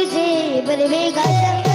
तुझे बदलेगा सब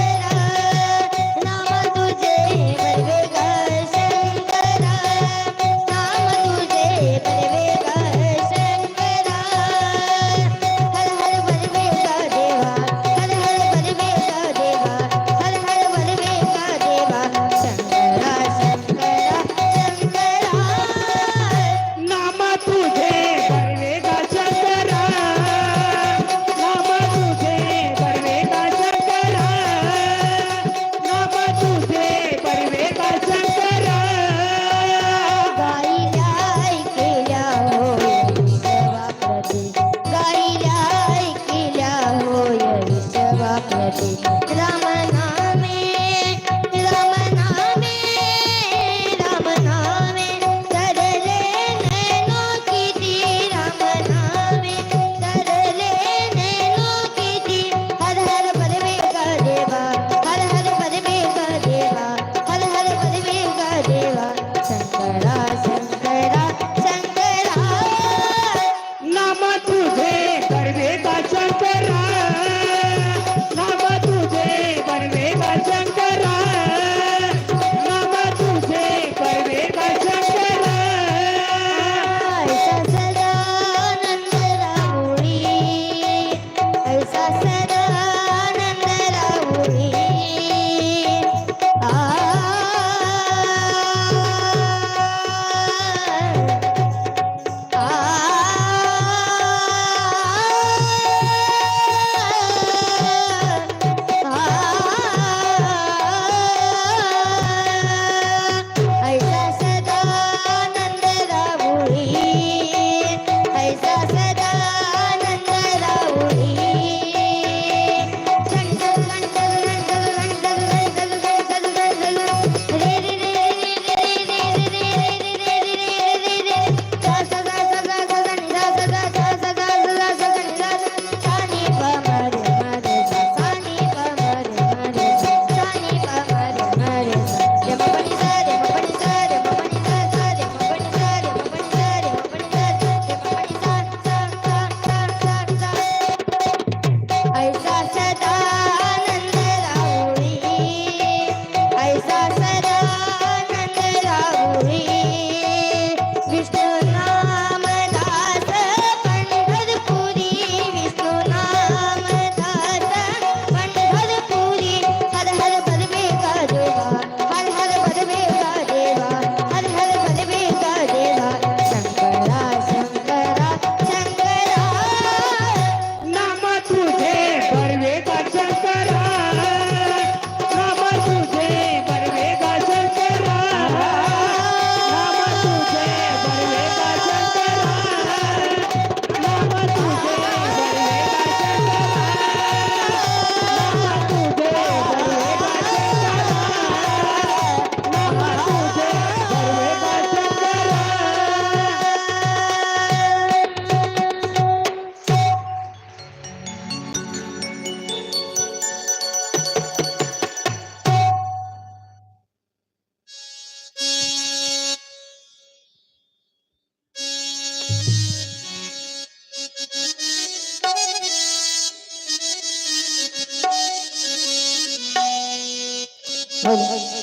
দর্শন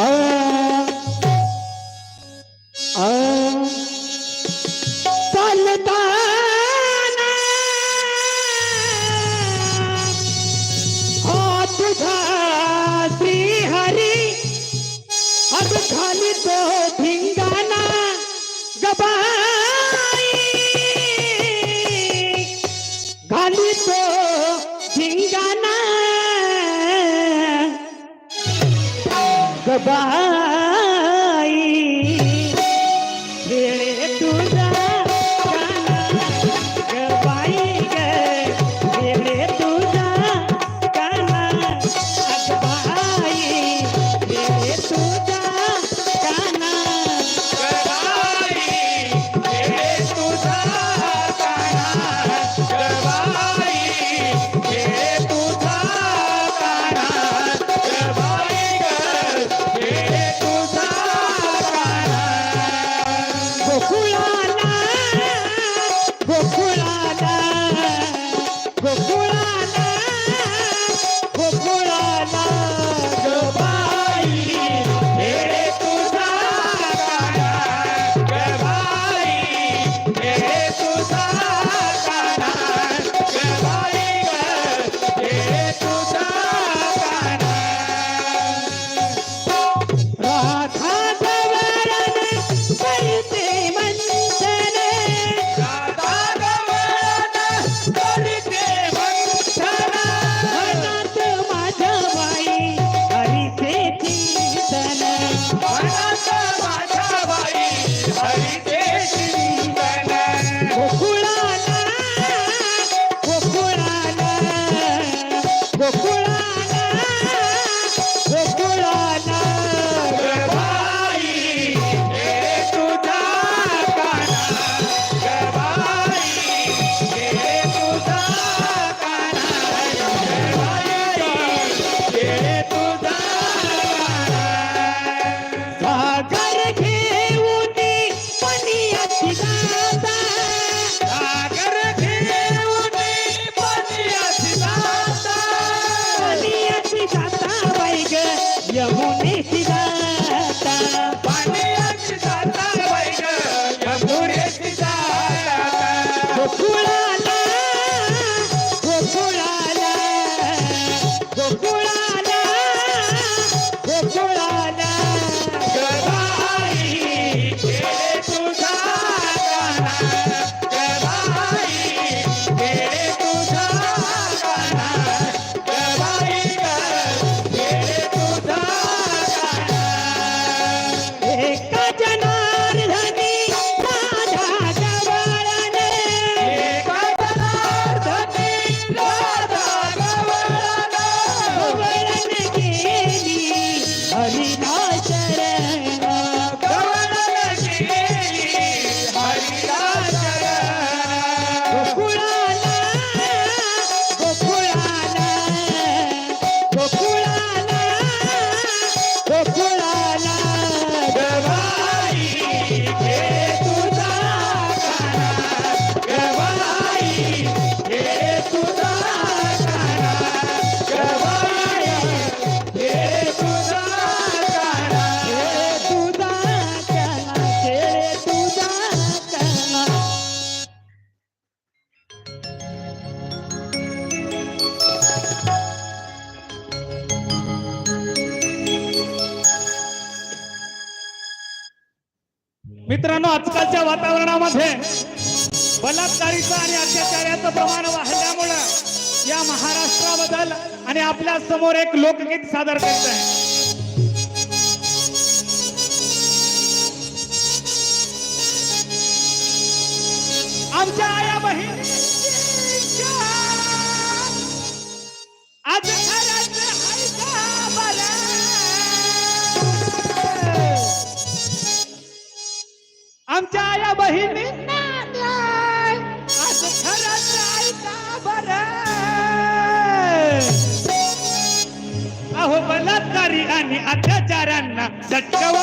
আর বাহার na आजकालच्या वातावरणामध्ये बलात्कारीचं आणि अत्याचाराचं प्रमाण वाढल्यामुळं या महाराष्ट्राबद्दल आणि आपल्यासमोर एक लोकगीत सादर करत आहे. आमच्या आया बहिणी ಚಕ್ಕವ